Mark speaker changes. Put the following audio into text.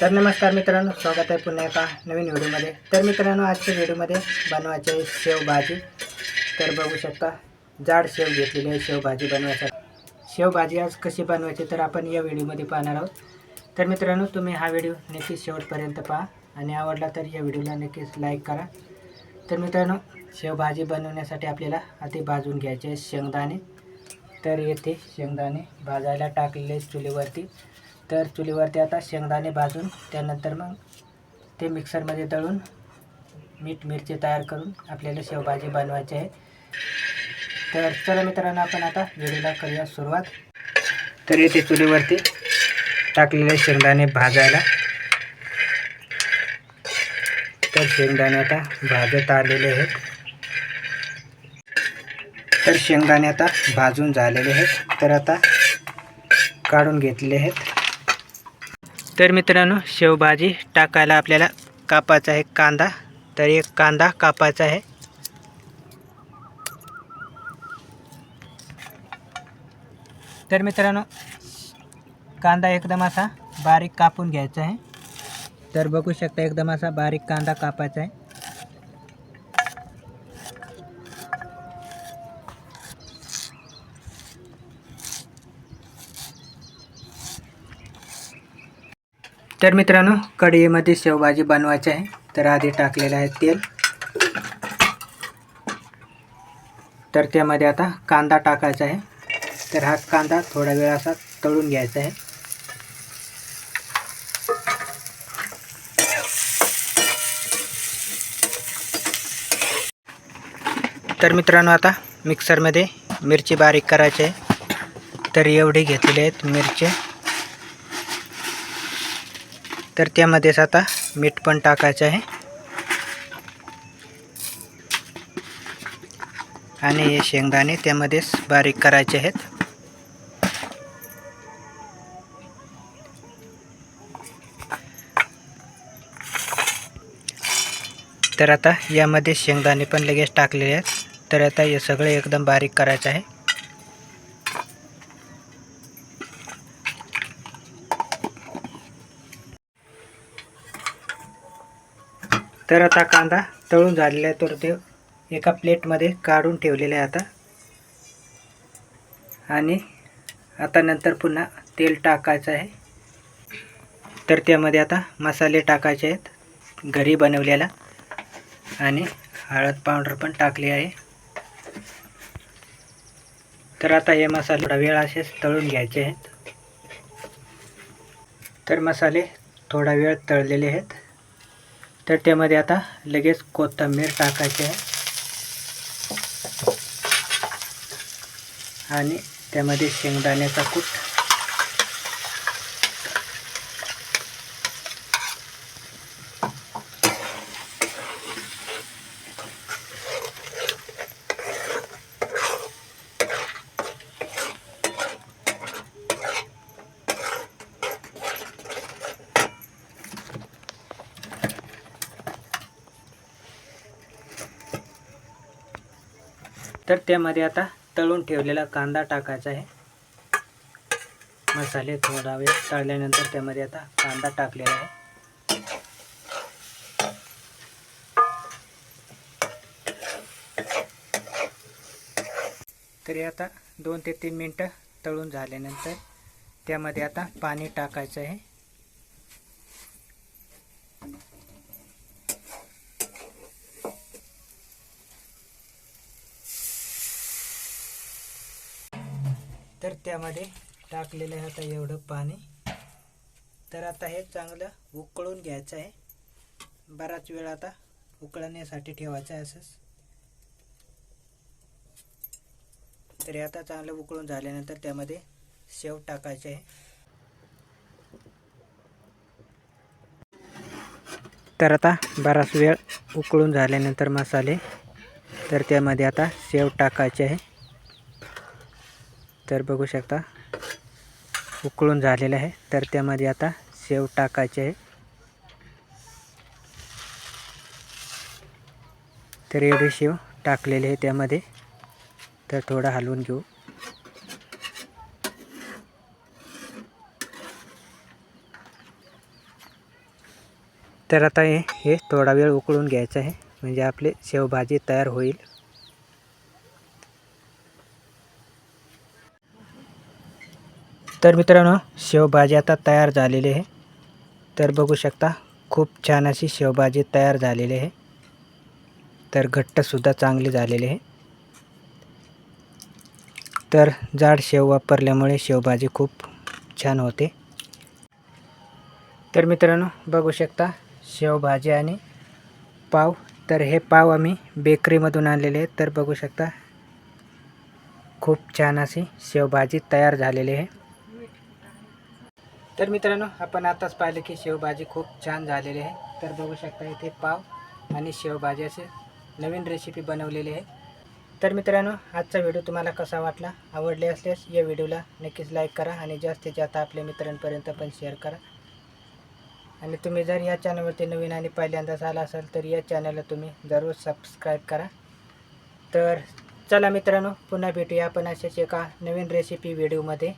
Speaker 1: तर नमस्कार मित्रांनो स्वागत आहे पुन्हा एका नवीन व्हिडिओमध्ये. तर मित्रांनो आजच्या व्हिडिओमध्ये बनवायचे आहे शेवभाजी. तर बघू शकता जाड शेव घेतलेली आहे शेवभाजी बनवायसाठी. शेवभाजी आज कशी बनवायची तर आपण या व्हिडिओमध्ये पाहणार आहोत. तर मित्रांनो तुम्ही हा व्हिडिओ नक्कीच शेवटपर्यंत पहा आणि आवडला तर या व्हिडिओला नक्कीच लाईक करा. तर मित्रांनो शेवभाजी बनवण्यासाठी आपल्याला आधी भाजून घ्यायचे आहे शेंगदाणे. तर येथे शेंगदाणे भाजायला टाकलेले चुलीवरती. तर चुलीवरती आता शेंगदाणे भाजून त्यानंतर मग ते मिक्सरमध्ये दळून मीठ मिरची तयार करून आपल्याला शेवभाजी बनवायची आहे. तर चला मित्रांनो आपण आता व्हिडिओला करूया सुरुवात. तर येथे चुलीवरती टाकलेले शेंगदाणे भाजायला. तर शेंगदाणे आता भाजत आलेले आहेत. तर शेंगदाणे आता भाजून झालेले आहेत. तर आता काढून घेतलेले आहेत. तर मित्रांनो शेवभाजी टाकायला आपल्याला कापायचा आहे कांदा. तर एक कांदा कापायचा आहे. तर मित्रांनो कांदा एकदम असा बारीक कापून घ्यायचा आहे. तर बघू शकता एकदम असा बारीक कांदा कापायचा आहे. तर मित्रांनो कढईमध्ये शेवभाजी बनवायची आहे. तर आधी टाकलेलं आहे तेल. तर त्यामध्ये आता कांदा टाकायचा आहे. तर हा कांदा थोडा वेळ असा तळून घ्यायचा आहे. तर मित्रांनो आता मिक्सरमध्ये मिरची बारीक करायची आहे. तर एवढी घेतलेली आहेत मिरची. तर त्यामध्येच आता मीठ पण टाकायचं आहे. आणि हे शेंगदाणे त्यामध्येच बारीक करायचे आहेत. तर आता यामध्ये शेंगदाणे पण लगेच टाकलेले आहेत. तर आता हे सगळे एकदम बारीक करायचं आहे. तर आता कांदा तळून झालेला आहे. तर ते एका प्लेटमध्ये काढून ठेवलेले आहे आता. आणि आता नंतर पुन्हा तेल टाकायचं आहे. तर त्यामध्ये आता मसाले टाकायचे आहेत. घरी बनवलेला. आणि हळद पावडर पण टाकली आहे. तर आता हे मसाले थोडा वेळ असेच तळून घ्यायचे आहेत. तर मसाले थोडा वेळ तळलेले आहेत. तर त्यामध्ये आता लगेच कोथिंबीर टाकायची आहे. आणि त्यामध्ये शेंगदाण्याचा कूट तर त्यामध्ये आता तळून ठेवलेला कांदा टाकायचा आहे. मसाले थोडा वेळ तळल्यानंतर त्यामध्ये आता कांदा टाकलेला आहे. तरी आता दोन ते तीन मिनटं तळून झाल्यानंतर त्यामध्ये आता पाणी टाकायचं आहे. तर त्यामध्ये टाकलेलं आहे आता एवढं पाणी. तर आता हे चांगलं उकळून घ्यायचं आहे. बराच वेळ आता उकळण्यासाठी ठेवायचं आहे असंच. तरी आता चांगलं उकळून झाल्यानंतर त्यामध्ये शेव टाकायचे आहे. तर आता बराच वेळ उकळून झाल्यानंतर मसाले. तर त्यामध्ये आता शेव टाकायचे आहे. तर बघू शकता उकळून झालेलं आहे. तर त्यामध्ये आता शेव टाकायचे आहे. तर एवढे शेव टाकलेले आहे त्यामध्ये. तर थोडं हलवून घेऊ. तर आता हे हे थोडा वेळ उकळून घ्यायचं आहे. म्हणजे आपले शेवभाजी तयार होईल. तर मित्रांनो शेवभाजी आता तयार झालेली आहे. तर बघू शकता खूप छान अशी शेवभाजी तयार झालेली आहे. तर घट्टसुद्धा चांगली झालेली आहे. तर जाड शेव वापरल्यामुळे शेवभाजी खूप छान होते. तर मित्रांनो बघू शकता शेवभाजी आणि पाव. तर हे पाव आम्ही बेकरीमधून आणलेले आहेत. तर बघू शकता खूप छान अशी शेवभाजी तयार झालेली आहे. तर मित्रांनो आपण आताच पाहिलं की शेवभाजी खूप छान झालेली आहे. तर बघू शकता इथे पाव आणि शेवभाजी असे नवीन रेसिपी बनवलेली आहे. तर मित्रांनो आजचा व्हिडिओ तुम्हाला कसा वाटला आवडले असल्यास या व्हिडिओला नक्कीच लाईक करा आणि जास्तीत जास्त आपल्या मित्रांपर्यंत पण शेअर करा. आणि तुम्ही जर या चॅनलवरती नवीन आणि पहिल्यांदाच आला असाल तर या चॅनलला तुम्ही जरूर सबस्क्राईब करा. तर चला मित्रांनो पुन्हा भेटूया आपण अशाच एका नवीन रेसिपी व्हिडिओमध्ये